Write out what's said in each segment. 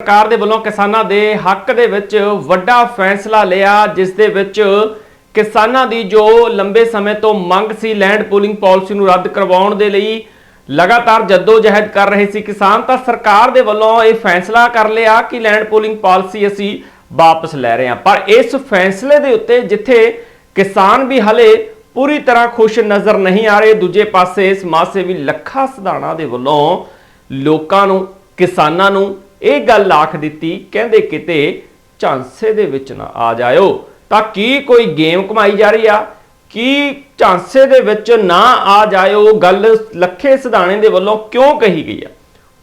ਸਰਕਾਰ ਦੇ ਵੱਲੋਂ ਕਿਸਾਨਾਂ ਦੇ ਹੱਕ ਦੇ ਵਿੱਚ ਵੱਡਾ ਫੈਸਲਾ ਲਿਆ, ਜਿਸ ਦੇ ਵਿੱਚ ਕਿਸਾਨਾਂ ਦੀ ਜੋ ਲੰਬੇ ਸਮੇਂ ਤੋਂ ਮੰਗ ਸੀ ਲੈਂਡ ਪੂਲਿੰਗ ਪਾਲਿਸੀ ਨੂੰ ਰੱਦ ਕਰਵਾਉਣ ਦੇ ਲਈ, ਲਗਾਤਾਰ ਜਦੋਜਹਿਦ ਕਰ ਰਹੇ ਸੀ ਕਿਸਾਨ, ਤਾਂ ਸਰਕਾਰ ਦੇ ਵੱਲੋਂ ਇਹ ਫੈਸਲਾ ਕਰ ਲਿਆ ਕਿ ਲੈਂਡ ਪੂਲਿੰਗ ਪਾਲਿਸੀ ਅਸੀਂ ਵਾਪਸ ਲੈ ਰਹੇ ਹਾਂ। ਪਰ ਇਸ ਫੈਸਲੇ ਦੇ ਉੱਤੇ ਜਿੱਥੇ ਕਿਸਾਨ ਵੀ ਹਲੇ ਪੂਰੀ ਤਰ੍ਹਾਂ ਖੁਸ਼ ਨਜ਼ਰ ਨਹੀਂ ਆ ਰਹੇ, ਦੂਜੇ ਪਾਸੇ ਸਮਾਜ ਸੇਵੀ ਲੱਖਾ ਸਧਾਣਾ ਦੇ ਵੱਲੋਂ ਲੋਕਾਂ ਨੂੰ, ਕਿਸਾਨਾਂ ਨੂੰ ਇਹ ਗੱਲ ਆਖ ਦਿੱਤੀ, ਕਹਿੰਦੇ ਕਿਤੇ ਝਾਂਸੇ ਦੇ ਵਿੱਚ ਨਾ ਆ ਜਾਇਓ। ਤਾਂ ਕੀ ਕੋਈ ਗੇਮ ਕਮਾਈ ਜਾ ਰਹੀ ਆ? ਕੀ ਝਾਂਸੇ ਦੇ ਵਿੱਚ ਨਾ ਆ ਜਾਇਓ? ਗੱਲ ਲੱਖੇ ਸਿਧਾਣੇ ਦੇ ਵੱਲੋਂ ਕਿਉਂ ਕਹੀ ਗਈ ਆ?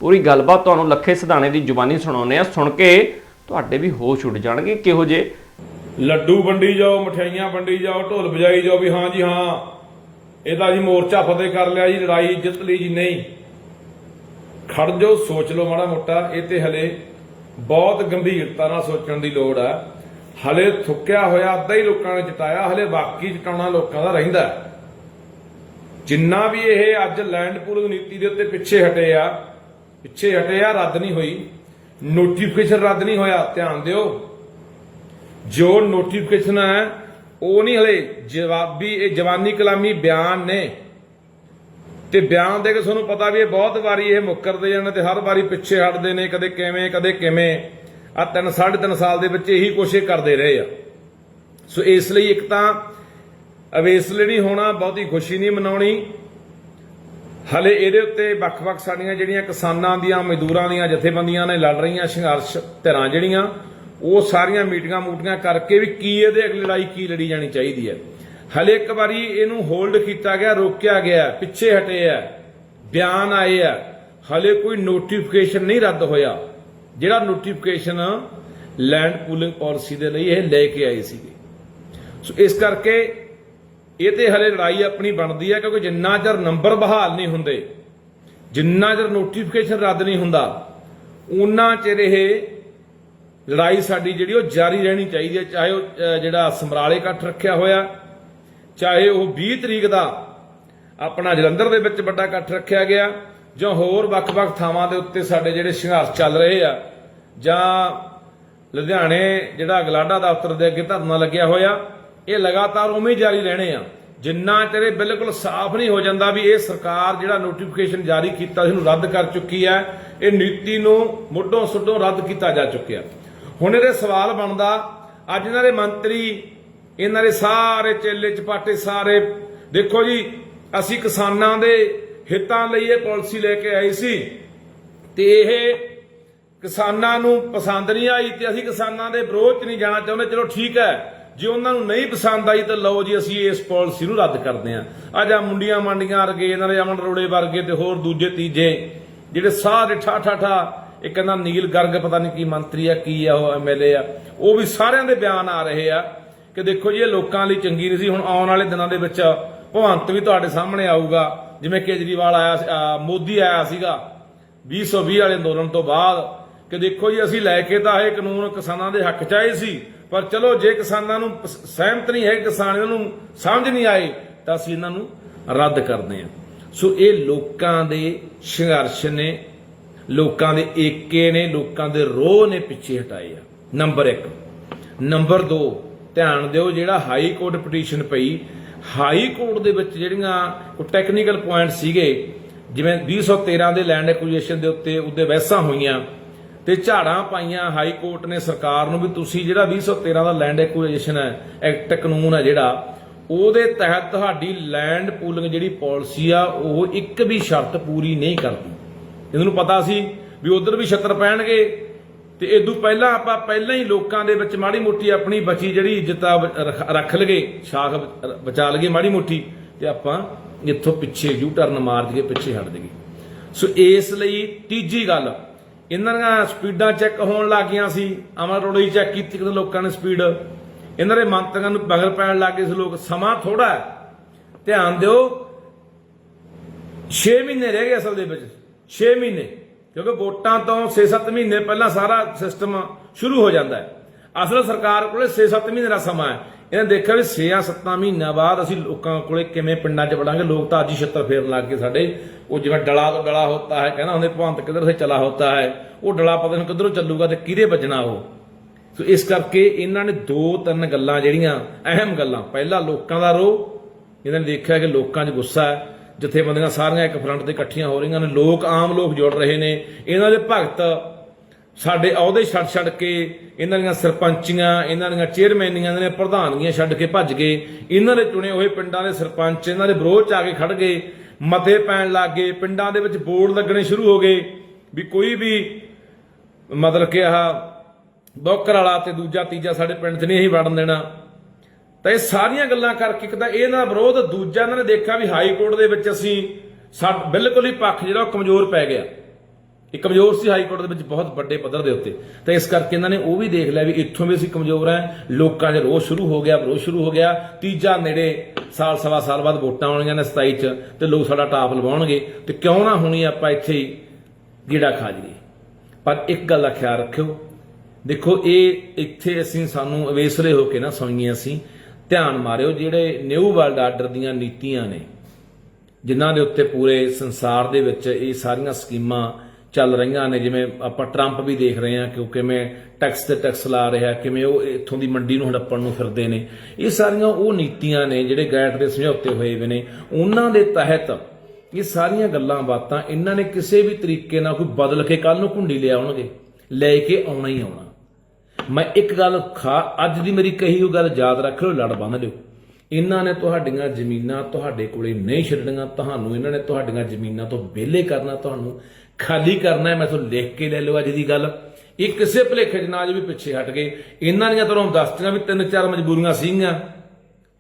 ਪੂਰੀ ਗੱਲਬਾਤ ਤੁਹਾਨੂੰ ਲੱਖੇ ਸਿਧਾਣੇ ਦੀ ਜ਼ੁਬਾਨੀ ਸੁਣਾਉਂਦੇ ਆ। ਸੁਣ ਕੇ ਤੁਹਾਡੇ ਵੀ ਹੋਸ਼ ਉੱਡ ਜਾਣਗੇ ਕਿਹੋ ਜੇ ਲੱਡੂ ਵੰਡੀ ਜਾਓ, ਮਠਿਆਈਆਂ ਵੰਡੀ ਜਾਓ, ਢੋਲ ਵਜਾਈ ਜਾਓ ਵੀ ਹਾਂ ਜੀ ਹਾਂ ਇਹਦਾ ਜੀ ਮੋਰਚਾ ਫਤਿਹ ਕਰ ਲਿਆ ਜੀ, ਲੜਾਈ ਜਿੱਤ ਲਈ ਜੀ ਨਹੀਂ। ਖੜ ਜੋ ਸੋਚ ਲਓ ਮਾੜਾ ਮੋਟਾ। ਇਹ ਤੇ ਹਲੇ ਬਹੁਤ ਗੰਭੀਰਤਾ ਨਾਲ ਸੋਚਣ ਦੀ ਲੋੜ ਆ। ਹਲੇ ਥੁੱਕਿਆ ਹੋਇਆ, ਅੱਧਾ ਹੀ ਲੋਕਾਂ ਨੇ ਚਟਾਇਆ, ਹਲੇ ਬਾਕੀ ਚਟਾਉਣਾ ਲੋਕਾਂ ਦਾ ਰਹਿੰਦਾ। ਜਿੰਨਾ ਵੀ ਇਹ ਅੱਜ ਲੈਂਡ ਪੂਲਿੰਗ ਨੀਤੀ ਦੇ ਉੱਤੇ ਪਿੱਛੇ ਹਟੇ ਆ, ਪਿੱਛੇ ਹਟੇ ਆ, ਰੱਦ ਨਹੀਂ ਹੋਈ। ਨੋਟੀਫਿਕੇਸ਼ਨ ਰੱਦ ਨਹੀਂ ਹੋਇਆ, ਧਿਆਨ ਦਿਓ। ਜੋ ਨੋਟੀਫਿਕੇਸ਼ਨ ਹੈ, ਉਹ ਨਹੀਂ ਹਲੇ ਜਵਾਬੀ, ਇਹ ਜਵਾਨੀ ਕਲਾਮੀ ਬਿਆਨ ਨੇ। ਤੇ ਬਿਆਨ ਦੇ ਕੇ ਤੁਹਾਨੂੰ ਪਤਾ ਵੀ ਇਹ ਬਹੁਤ ਵਾਰੀ ਇਹ ਮੁੱਕਰਦੇ ਜਾਂਦੇ ਤੇ ਹਰ ਵਾਰੀ ਪਿੱਛੇ ਹਟਦੇ ਨੇ, ਕਦੇ ਕਿਵੇਂ ਕਦੇ ਕਿਵੇਂ। ਆ ਤਿੰਨ, ਸਾਢੇ ਤਿੰਨ ਸਾਲ ਦੇ ਵਿੱਚ ਇਹੀ ਕੋਸ਼ਿਸ਼ ਕਰਦੇ ਰਹੇ ਆ। ਸੋ ਇਸ ਲਈ ਇੱਕ ਤਾਂ ਅਵੇਸਲੇ ਨਹੀਂ ਹੋਣਾ, ਬਹੁਤੀ ਖੁਸ਼ੀ ਨਹੀਂ ਮਨਾਉਣੀ। ਹਲੇ ਇਹਦੇ ਉੱਤੇ ਵੱਖ-ਵੱਖ ਸਾਡੀਆਂ ਜਿਹੜੀਆਂ ਕਿਸਾਨਾਂ ਦੀਆਂ, ਮਜ਼ਦੂਰਾਂ ਦੀਆਂ ਜਥੇਬੰਦੀਆਂ ਨੇ ਲੜ ਰਹੀਆਂ, ਸੰਘਰਸ਼ ਧਿਰਾਂ ਜਿਹੜੀਆਂ, ਉਹ ਸਾਰੀਆਂ ਮੀਟਿੰਗਾਂ ਮੂਟੀਆਂ ਕਰਕੇ ਵੀ ਕੀ ਇਹਦੇ ਅਗਲੀ ਲੜਾਈ, ਕੀ ਲੜੀ ਜਾਣੀ ਚਾਹੀਦੀ ਹੈ। ਹਲੇ ਇੱਕ ਵਾਰੀ ਇਹਨੂੰ ਹੋਲਡ ਕੀਤਾ ਗਿਆ, ਰੋਕਿਆ ਗਿਆ, ਪਿੱਛੇ ਹਟੇ ਆ, ਬਿਆਨ ਆਏ ਆ। ਹਲੇ ਕੋਈ ਨੋਟੀਫਿਕੇਸ਼ਨ ਨਹੀਂ ਰੱਦ ਹੋਇਆ। ਜਿਹੜਾ ਨੋਟੀਫਿਕੇਸ਼ਨ ਲੈਂਡ ਪੂਲਿੰਗ ਪਾਲਿਸੀ ਦੇ ਲਈ ਇਹ ਲੈ ਕੇ ਆਏ ਸੀਗੇ। ਸੋ ਇਸ ਕਰਕੇ ਇਹ ਤੇ ਹਲੇ ਲੜਾਈ ਆਪਣੀ ਬਣਦੀ ਹੈ ਕਿਉਂਕਿ ਜਿੰਨਾ ਚਿਰ ਨੰਬਰ ਬਹਾਲ ਨਹੀਂ ਹੁੰਦੇ, ਜਿੰਨਾ ਚਿਰ ਨੋਟੀਫਿਕੇਸ਼ਨ ਰੱਦ ਨਹੀਂ ਹੁੰਦਾ ਉਨਾ ਚਿਰ ਇਹ ਲੜਾਈ ਸਾਡੀ ਜਿਹੜੀ ਉਹ ਜਾਰੀ ਰਹਿਣੀ ਚਾਹੀਦੀ ਹੈ ਚਾਹੇ ਉਹ ਜਿਹੜਾ ਸਮਰਾਲੇ ਇਕੱਠ ਰੱਖਿਆ ਹੋਇਆ ਚਾਹੇ ਉਹ 20 ਤਰੀਕ ਦਾ ਆਪਣਾ ਜਲੰਧਰ ਦੇ ਵਿੱਚ ਵੱਡਾ ਇਕੱਠ ਰੱਖਿਆ ਗਿਆ ਜਾਂ ਹੋਰ ਵੱਖ-ਵੱਖ ਥਾਵਾਂ ਦੇ ਉੱਤੇ ਸਾਡੇ ਜਿਹੜੇ ਸੰਘਰਸ਼ ਚੱਲ ਰਹੇ ਆ, ਜਾਂ ਲੁਧਿਆਣੇ ਜਿਹੜਾ ਅਗਲਾਡਾ ਦਫ਼ਤਰ ਦੇ ਅੱਗੇ ਧਰਨਾ ਲੱਗਿਆ ਹੋਇਆ, ਇਹ ਲਗਾਤਾਰ ਉਵੇਂ ਹੀ ਜਾਰੀ ਰਹਿਣੇ ਆ। ਜਿੰਨਾ ਚਿਰ ਬਿਲਕੁਲ ਸਾਫ਼ ਨਹੀਂ ਹੋ ਜਾਂਦਾ ਵੀ ਇਹ ਸਰਕਾਰ ਜਿਹੜਾ ਨੋਟੀਫਿਕੇਸ਼ਨ ਜਾਰੀ ਕੀਤਾ ਸੀ, ਉਹਨੂੰ ਰੱਦ ਕਰ ਚੁੱਕੀ ਹੈ, ਇਹ ਨੀਤੀ ਨੂੰ ਮੁੱਢੋਂ ਸੁੱਢੋਂ ਰੱਦ ਕੀਤਾ ਜਾ ਚੁੱਕਿਆ। ਹੁਣ ਇਹਦੇ ਸਵਾਲ ਬਣਦਾ, ਅੱਜ ਇਹਨਾਂ ਦੇ ਮੰਤਰੀ ਇਹਨਾਂ ਦੇ ਸਾਰੇ ਚੇਲੇ ਚਪਾਟੇ ਸਾਰੇ। ਦੇਖੋ ਜੀ, ਅਸੀਂ ਕਿਸਾਨਾਂ ਦੇ ਹਿੱਤਾਂ ਲਈ ਇਹ ਪਾਲਿਸੀ ਲੈ ਕੇ ਆਈ ਸੀ ਤੇ ਇਹ ਕਿਸਾਨਾਂ ਨੂੰ ਪਸੰਦ ਨਹੀਂ ਆਈ ਤੇ ਅਸੀਂ ਕਿਸਾਨਾਂ ਦੇ ਵਿਰੋਧ 'ਚ ਨਹੀਂ ਜਾਣਾ ਚਾਹੁੰਦੇ। ਚਲੋ ਠੀਕ ਹੈ, ਜੇ ਉਹਨਾਂ ਨੂੰ ਨਹੀਂ ਪਸੰਦ ਆਈ ਤਾਂ ਲਓ ਜੀ, ਅਸੀਂ ਇਸ ਪਾਲਿਸੀ ਨੂੰ ਰੱਦ ਕਰਦੇ ਹਾਂ। ਅੱਜ ਆ ਮੁੰਡੀਆਂ ਮੰਡੀਆਂ ਵਰਗੇ, ਇਹਨਾਂ ਦੇ ਅਮਨ ਰੋੜੇ ਵਰਗੇ ਤੇ ਹੋਰ ਦੂਜੇ ਤੀਜੇ ਜਿਹੜੇ ਸਾਰੇ ਠਾ ਠਾ ਠਾ ਇੱਕ ਕਹਿੰਦਾ ਨੀਲ ਗਰਗ, ਪਤਾ ਨਹੀਂ ਕੀ ਮੰਤਰੀ ਆ, ਕੀ ਆ, ਉਹ ਐਮਐਲਏ ਆ, ਉਹ ਵੀ ਸਾਰਿਆਂ ਦੇ ਬਿਆਨ ਆ ਰਹੇ ਆ। ਕਿ ਦੇਖੋ ਜੀ, ਇਹ ਲੋਕਾਂ ਲਈ ਚੰਗੀ ਨਹੀਂ ਸੀ। ਹੁਣ ਆਉਣ ਵਾਲੇ ਦਿਨਾਂ ਦੇ ਵਿੱਚ ਭਵੰਤ ਵੀ ਤੁਹਾਡੇ ਸਾਹਮਣੇ ਆਊਗਾ। ਜਿਵੇਂ ਕੇਜਰੀਵਾਲ ਆਇਆ ਮੋਦੀ ਆਇਆ ਸੀਗਾ 2020 ਵਾਲੇ ਅੰਦੋਲਨ ਤੋਂ ਬਾਅਦ ਕਿ ਦੇਖੋ ਜੀ, ਅਸੀਂ ਲੈ ਕੇ ਤਾਂ ਇਹ ਕਾਨੂੰਨ ਕਿਸਾਨਾਂ ਦੇ ਹੱਕ ਚ ਆਏ ਸੀ, ਪਰ ਚਲੋ ਜੇ ਕਿਸਾਨਾਂ ਨੂੰ ਸਹਿਮਤ ਨਹੀਂ ਹੈ ਕਿਸਾਨ ਇਹਨਾਂ ਨੂੰ ਸਮਝ ਨਹੀਂ ਆਏ, ਤਾਂ ਅਸੀਂ ਇਹਨਾਂ ਨੂੰ ਰੱਦ ਕਰਦੇ ਹਾਂ। ਸੋ ਇਹ ਲੋਕਾਂ ਦੇ ਸੰਘਰਸ਼ ਨੇ, ਲੋਕਾਂ ਦੇ ਏਕੇ ਨੇ, ਲੋਕਾਂ ਦੇ ਰੋਹ ਨੇ ਪਿੱਛੇ ਹਟਾਏ ਆ। ਨੰਬਰ 1 ਨੰਬਰ 2 ਧਿਆਨ ਦਿਓ ਜਿਹੜਾ ਹਾਈ ਕੋਰਟ ਪਟੀਸ਼ਨ ਪਈ, ਹਾਈ ਕੋਰਟ ਦੇ ਵਿੱਚ ਜਿਹੜੀਆਂ ਟੈਕਨੀਕਲ ਪੁਆਇੰਟ ਸੀਗੇ, ਜਿਵੇਂ 2013 ਦੇ ਲੈਂਡ ਐਕੁਜੀਸ਼ਨ ਦੇ ਉੱਤੇ ਉਹਦੇ ਬਹਿਸਾਂ ਹੋਈਆਂ ਤੇ ਝਾੜਾਂ ਪਾਈਆਂ ਹਾਈ ਕੋਰਟ ਨੇ ਸਰਕਾਰ ਨੂੰ ਵੀ ਤੁਸੀਂ ਜਿਹੜਾ 2013 ਦਾ ਲੈਂਡ ਐਕੁਜੀਸ਼ਨ ਹੈ ਐਕਟ ਕਾਨੂੰਨ ਹੈ ਜਿਹੜਾ, ਉਹਦੇ ਤਹਿਤ ਤੁਹਾਡੀ ਲੈਂਡ ਪੂਲਿੰਗ ਜਿਹੜੀ ਪਾਲਿਸੀ ਆ, ਉਹ ਇੱਕ ਵੀ ਸ਼ਰਤ ਪੂਰੀ ਨਹੀਂ ਕਰਦੀ। ਇਹਨਾਂ ਨੂੰ ਪਤਾ ਸੀ ਵੀ ਉਧਰ ਵੀ ਛੱਤਰ ਪੈਣਗੇ ਤੇ ਤੋਂ ਪਹਿਲਾਂ ਆਪਾਂ ਪਹਿਲਾਂ ਹੀ ਲੋਕਾਂ ਦੇ ਵਿੱਚ ਮਾੜੀ ਮੋਟੀ ਆਪਣੀ ਬਚੀ ਜਿਹੜੀ ਇੱਜ਼ਤ ਰੱਖ- ਰੱਖ ਲਗੇ ਸ਼ਾਖ ਬਚਾ ਲਗੇ ਮਾੜੀ ਮੋਟੀ ਤੇ ਆਪਾਂ ਇੱਥੋਂ ਪਿੱਛੇ ਯੂ ਟਰਨ ਮਾਰ ਜਗੇ ਪਿੱਛੇ ਹਟ ਜਗੇ ਸੋ ਇਸ ਲਈ ਤੀਜੀ ਗੱਲ, ਇਹਨਾਂ ਦੀਆਂ ਸਪੀਡਾਂ ਚੈੱਕ ਹੋਣ ਲੱਗੀਆਂ ਸੀ ਅਮਰ ਰੋੜੀ ਚੈੱਕ ਕੀਤੀ ਕਿਤੇ ਲੋਕਾਂ ਨੇ ਸਪੀਡ। ਇਹਨਾਂ ਦੇ ਮੰਤਰੀਆਂ ਨੂੰ ਪਗਲ ਪੈਣ ਲੱਗੇ ਸੀ ਲੋਕ, ਸਮਾਂ ਥੋੜਾ ਧਿਆਨ ਦਿਓ 6 ਮਹੀਨੇ ਰਹਿ ਗਏ ਅਸਲ ਦੇ ਵਿੱਚ 6 ਮਹੀਨੇ। ਕਿਉਂਕਿ ਵੋਟਾਂ ਤੋਂ 6-7 ਮਹੀਨੇ ਪਹਿਲਾਂ ਸਾਰਾ ਸਿਸਟਮ ਸ਼ੁਰੂ ਹੋ ਜਾਂਦਾ ਹੈ। ਅਸਲ ਸਰਕਾਰ ਕੋਲੇ 6-7 ਮਹੀਨੇ ਦਾ ਸਮਾਂ ਹੈ। ਇਹਨੇ ਦੇਖਿਆ ਵੀ 6-7 ਮਹੀਨਿਆਂ ਬਾਅਦ ਅਸੀਂ ਲੋਕਾਂ ਕੋਲੇ ਕਿਵੇਂ ਪਿੰਡਾਂ 'ਚ ਵੜਾਂਗੇ? ਲੋਕ ਤਾਂ ਅੱਜ ਹੀ ਛੱਤਰ ਫੇਰਨ ਲੱਗ ਗਏ ਸਾਡੇ। ਉਹ ਜਿਵੇਂ ਡਲਾ ਤੋਂ ਡਲਾ ਹੁੰਦਾ ਹੈ, ਕਹਿੰਦਾ ਹੁੰਦੇ ਭਵੰਤ ਕਿੱਧਰ ਸੇ ਚਲਾ ਹੁੰਦਾ ਹੈ। ਉਹ ਡਲਾ ਪਤਾ ਨਹੀਂ ਕਿੱਧਰੋਂ ਚੱਲੂਗਾ ਤੇ ਕਿਹਦੇ ਵੱਜਣਾ ਉਹ। ਸੋ ਇਸ ਕਰਕੇ ਇਹਨਾਂ ਨੇ ਦੋ ਤਿੰਨ ਗੱਲਾਂ ਜਿਹੜੀਆਂ ਅਹਿਮ ਗੱਲਾਂ। ਪਹਿਲਾ ਲੋਕਾਂ ਦਾ ਰੋਹ, ਇਹਨਾਂ ਨੇ ਦੇਖਿਆ ਕਿ ਲੋਕਾਂ 'ਚ ਗੁੱਸਾ ਹੈ। ਜਥੇਬੰਦੀਆਂ ਸਾਰੀਆਂ ਇੱਕ ਫਰੰਟ ਤੇ ਇਕੱਠੀਆਂ ਹੋ ਰਹੀਆਂ ਨੇ। ਲੋਕ ਆਮ ਲੋਕ ਜੁੜ ਰਹੇ ਨੇ। ਇਹਨਾਂ ਦੇ ਭਗਤ ਸਾਡੇ ਅਹੁਦੇ ਛੱਡ ਛੱਡ ਕੇ ਇਹਨਾਂ ਦੀਆਂ ਸਰਪੰਚੀਆਂ, ਇਹਨਾਂ ਦੀਆਂ ਚੇਅਰਮੈਨੀਆਂ ਇਹਨਾਂ ਦੀਆਂ ਪ੍ਰਧਾਨਗੀਆਂ ਛੱਡ ਕੇ ਭੱਜ ਗਏ। ਇਹਨਾਂ ਦੇ ਚੁਣੇ ਹੋਏ ਪਿੰਡਾਂ ਦੇ ਸਰਪੰਚ ਇਹਨਾਂ ਦੇ ਵਿਰੋਧ ਚ ਆ ਕੇ ਖੜ ਗਏ। ਮਤੇ ਪੈਣ ਲੱਗ ਗਏ। ਪਿੰਡਾਂ ਦੇ ਵਿੱਚ ਬੋਰਡ ਲੱਗਣੇ ਸ਼ੁਰੂ ਹੋ ਗਏ ਵੀ ਕੋਈ ਵੀ ਮਤਲਬ ਕਿ ਆਹ ਬੌਕਰ ਵਾਲਾ ਤੇ ਦੂਜਾ ਤੀਜਾ ਸਾਡੇ ਪਿੰਡ 'ਚ ਨਹੀਂ ਅਸੀਂ ਵੜਨ ਦੇਣਾ। ਤਾਂ ਇਹ ਸਾਰੀਆਂ ਗੱਲਾਂ ਕਰਕੇ ਇੱਕ ਤਾਂ ਇਹਨਾਂ ਦਾ ਵਿਰੋਧ, ਦੂਜਾ ਇਹਨਾਂ ਨੇ ਦੇਖਿਆ ਵੀ ਹਾਈ ਕੋਰਟ ਦੇ ਵਿੱਚ ਅਸੀਂ ਸਾ ਬਿਲਕੁਲ ਹੀ ਪੱਖ ਜਿਹੜਾ ਉਹ ਕਮਜ਼ੋਰ ਪੈ ਗਿਆ। ਇਹ ਕਮਜ਼ੋਰ ਸੀ ਹਾਈ ਕੋਰਟ ਦੇ ਵਿੱਚ ਬਹੁਤ ਵੱਡੇ ਪੱਧਰ ਦੇ ਉੱਤੇ। ਤਾਂ ਇਸ ਕਰਕੇ ਇਹਨਾਂ ਨੇ ਉਹ ਵੀ ਦੇਖ ਲਿਆ ਵੀ ਇੱਥੋਂ ਵੀ ਅਸੀਂ ਕਮਜ਼ੋਰ ਆ ਲੋਕਾਂ 'ਚ ਰੋਹ ਸ਼ੁਰੂ ਹੋ ਗਿਆ, ਵਿਰੋਧ ਸ਼ੁਰੂ ਹੋ ਗਿਆ। ਤੀਜਾ ਨੇੜੇ ਸਾਲ ਸਵਾ ਸਾਲ ਬਾਅਦ ਵੋਟਾਂ ਆਉਣੀਆਂ ਨੇ 27 'ਚ ਤੇ ਲੋਕ ਸਾਡਾ ਟਾਪ ਲਵਾਉਣਗੇ। ਤੇ ਕਿਉਂ ਨਾ ਹੋਣੀ ਆਪਾਂ ਇੱਥੇ ਹੀ ਗੀੜਾ ਖਾ ਜੀਏ ਪਰ ਇੱਕ ਗੱਲ ਦਾ ਖਿਆਲ ਰੱਖਿਓ। ਦੇਖੋ, ਇਹ ਇੱਥੇ ਅਸੀਂ ਸਾਨੂੰ ਅਵੇਸਲੇ ਹੋ ਕੇ ਨਾ ਸੁਣੀਏ ਅਸੀਂ ਧਿਆਨ ਮਾਰਿਓ, ਜਿਹੜੇ ਨਿਊ ਵਰਲਡ ਆਰਡਰ ਦੀਆਂ ਨੀਤੀਆਂ ਨੇ, ਜਿਨ੍ਹਾਂ ਦੇ ਉੱਤੇ ਪੂਰੇ ਸੰਸਾਰ ਦੇ ਵਿੱਚ ਇਹ ਸਾਰੀਆਂ ਸਕੀਮਾਂ ਚੱਲ ਰਹੀਆਂ ਨੇ, ਜਿਵੇਂ ਆਪਾਂ ਟਰੰਪ ਵੀ ਦੇਖ ਰਹੇ ਹਾਂ ਕਿ ਉਹ ਕਿਵੇਂ ਟੈਕਸ ਤੇ ਟੈਕਸ ਲਾ ਰਿਹਾ, ਕਿਵੇਂ ਉਹ ਇੱਥੋਂ ਦੀ ਮੰਡੀ ਨੂੰ ਹੜੱਪਣ ਨੂੰ ਫਿਰਦੇ ਨੇ। ਇਹ ਸਾਰੀਆਂ ਉਹ ਨੀਤੀਆਂ ਨੇ ਜਿਹੜੇ ਗੈਟ ਦੇ ਸਮਝੌਤੇ ਹੋਏ ਹੋਏ ਨੇ। ਉਹਨਾਂ ਦੇ ਤਹਿਤ ਇਹ ਸਾਰੀਆਂ ਗੱਲਾਂ ਬਾਤਾਂ, ਇਹਨਾਂ ਨੇ ਕਿਸੇ ਵੀ ਤਰੀਕੇ ਨਾਲ ਕੋਈ ਬਦਲ ਕੇ ਕੱਲ ਨੂੰ ਕੁੰਡੀ ਲਿਆਉਣਗੇ, ਲੈ ਕੇ ਆਉਣਾ ਹੀ ਆਉਣਾ। ਮੈਂ ਇੱਕ ਗੱਲ ਖਾ, ਅੱਜ ਦੀ ਮੇਰੀ ਕਹੀ ਉਹ ਗੱਲ ਯਾਦ ਰੱਖ ਲਓ, ਲੜ ਬੰਨ ਲਿਓ। ਇਹਨਾਂ ਨੇ ਤੁਹਾਡੀਆਂ ਜ਼ਮੀਨਾਂ ਤੁਹਾਡੇ ਕੋਲੇ ਨਹੀਂ ਛੱਡਣੀਆਂ, ਤੁਹਾਨੂੰ ਇਹਨਾਂ ਨੇ ਤੁਹਾਡੀਆਂ ਜ਼ਮੀਨਾਂ ਤੋਂ ਵਿਹਲੇ ਕਰਨਾ, ਤੁਹਾਨੂੰ ਖਾਲੀ ਕਰਨਾ ਹੈ, ਮੈਂ ਤੁਹਾਨੂੰ ਲਿਖ ਕੇ ਲੈ ਲਓ ਅੱਜ ਦੀ ਗੱਲ। ਇਹ ਕਿਸੇ ਭੁਲੇਖੇ 'ਚ ਨਾ ਅੱਜ ਵੀ ਪਿੱਛੇ ਹਟ ਗਏ। ਇਹਨਾਂ ਦੀਆਂ ਤੁਹਾਨੂੰ ਦੱਸਤੀਆਂ ਵੀ ਤਿੰਨ ਚਾਰ ਮਜਬੂਰੀਆਂ ਸੀਗੀਆਂ।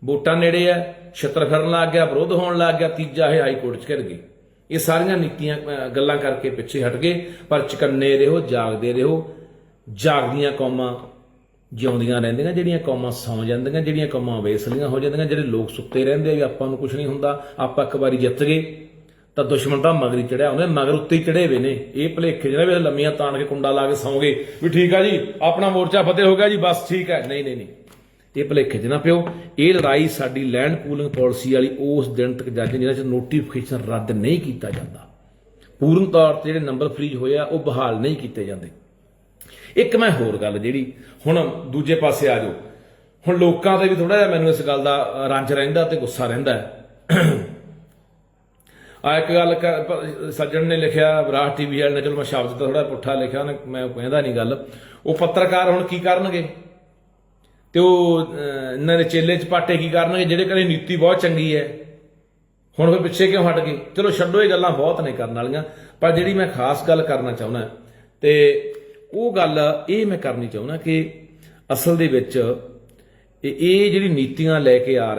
ਵੋਟਾਂ ਨੇੜੇ ਆ ਛੱਤਰ ਫਿਰਨ ਲੱਗ ਗਿਆ, ਵਿਰੋਧ ਹੋਣ ਲੱਗ ਗਿਆ, ਤੀਜਾ ਇਹ ਹਾਈ ਕੋਰਟ 'ਚ ਘਿਰ ਗਈ ਇਹ ਸਾਰੀਆਂ ਨੀਤੀਆਂ ਗੱਲਾਂ ਕਰਕੇ ਪਿੱਛੇ ਹਟ ਗਏ। ਪਰ ਚਕੰਨੇ ਰਹੋ, ਜਾਗਦੇ ਰਹੋ। ਜਾਗਦੀਆਂ ਕੌਮਾਂ ਜਿਉਂਦੀਆਂ ਰਹਿੰਦੀਆਂ, ਜਿਹੜੀਆਂ ਕੌਮਾਂ ਸੌਂ ਜਾਂਦੀਆਂ, ਜਿਹੜੀਆਂ ਕੌਮਾਂ ਵੇਸਲੀਆਂ ਹੋ ਜਾਂਦੀਆਂ, ਜਿਹੜੇ ਲੋਕ ਸੁੱਤੇ ਰਹਿੰਦੇ ਆ ਵੀ ਆਪਾਂ ਨੂੰ ਕੁਝ ਨਹੀਂ ਹੁੰਦਾ, ਆਪਾਂ ਇੱਕ ਵਾਰੀ ਜਿੱਤ ਗਏ, ਤਾਂ ਦੁਸ਼ਮਣ ਤਾਂ ਮਗਰੀ ਚੜਿਆ ਹੁੰਦਾ ਮਗਰ ਉੱਤੇ ਹੀ ਚੜੇ ਹੋਏ ਨੇ। ਇਹ ਭਲੇਖੇ ਜਿਹੜਾ ਵੀ ਲੰਮੀਆਂ ਤਾਣ ਕੇ ਕੁੰਡਾ ਲਾ ਕੇ ਸੌਂ ਗਏ ਵੀ ਠੀਕ ਆ ਜੀ, ਆਪਣਾ ਮੋਰਚਾ ਫਤਿਹ ਹੋ ਗਿਆ ਜੀ, ਬਸ ਠੀਕ ਹੈ ਨਹੀਂ ਨਹੀਂ ਨਹੀਂ। ਇਹ ਭਲੇਖੇ 'ਚ ਪਿਓ, ਇਹ ਲੜਾਈ ਸਾਡੀ ਲੈਂਡ ਪੂਲਿੰਗ ਪਾਲਿਸੀ ਵਾਲੀ ਉਸ ਦਿਨ ਤੱਕ ਜਾਰੀ ਜਿਹਨਾਂ 'ਚ ਨੋਟੀਫਿਕੇਸ਼ਨ ਰੱਦ ਨਹੀਂ ਕੀਤਾ ਜਾਂਦਾ। ਪੂਰਨ ਤੌਰ ਤੇ ਜਿਹੜੇ ਨੰਬਰ ਫ੍ਰੀਜ ਹੋਏ ਆ, ਉਹ ਬਹਾਲ ਨਹੀਂ ਕੀਤੇ ਜਾਂਦੇ। ਇੱਕ ਮੈਂ ਹੋਰ ਗੱਲ ਜਿਹੜੀ ਹੁਣ ਦੂਜੇ ਪਾਸੇ ਆ ਜਾਓ। ਹੁਣ ਲੋਕਾਂ ਤੇ ਵੀ ਥੋੜਾ ਜਿਹਾ ਮੈਨੂੰ ਇਸ ਗੱਲ ਦਾ ਰੰਜ ਰਹਿੰਦਾ ਤੇ ਗੁੱਸਾ ਰਹਿੰਦਾ ਹੈ। ਆ ਇੱਕ ਗੱਲ ਕ- ਸੱਜਣ ਨੇ ਲਿਖਿਆ ਵਿਰਾਟ ਟੀਵੀ ਵਾਲੇ ਨੇ ਚਲੋ ਮੈਂ ਸ਼ਬਦ ਤਾਂ ਥੋੜਾ ਪੁੱਠਾ ਲਿਖਿਆ ਉਹਨੇ ਮੈਂ ਕਹਿੰਦਾ ਨਹੀਂ ਗੱਲ। ਉਹ ਪੱਤਰਕਾਰ ਹੁਣ ਕੀ ਕਰਨਗੇ? ਤੇ ਉਹ ਅਹ, ਇਹਨਾਂ ਦੇ ਚੇਲੇ ਚਪਾਟੇ ਕੀ ਕਰਨਗੇ ਜਿਹੜੇ ਕਹਿੰਦੇ ਨੀਤੀ ਬਹੁਤ ਚੰਗੀ ਹੈ। ਹੁਣ ਫਿਰ ਪਿੱਛੇ ਕਿਉਂ ਹਟ ਗਏ? ਚਲੋ ਛੱਡੋ ਇਹ ਗੱਲਾਂ ਬਹੁਤ ਨੇ ਕਰਨ ਵਾਲੀਆਂ ਪਰ ਜਿਹੜੀ ਮੈਂ ਖਾਸ ਗੱਲ ਕਰਨਾ ਚਾਹੁੰਦਾ ਤੇ ਉਹ ਗੱਲ ਇਹ ਮੈਂ ਕਰਨੀ ਚਾਹੁੰਦਾ ਕਿ ਅਸਲ ਦੇ ਵਿੱਚ ਇਹ ਜਿਹੜੀ ਨੀਤੀਆਂ ਲੈ ਕੇ ਆ ਰਹੇ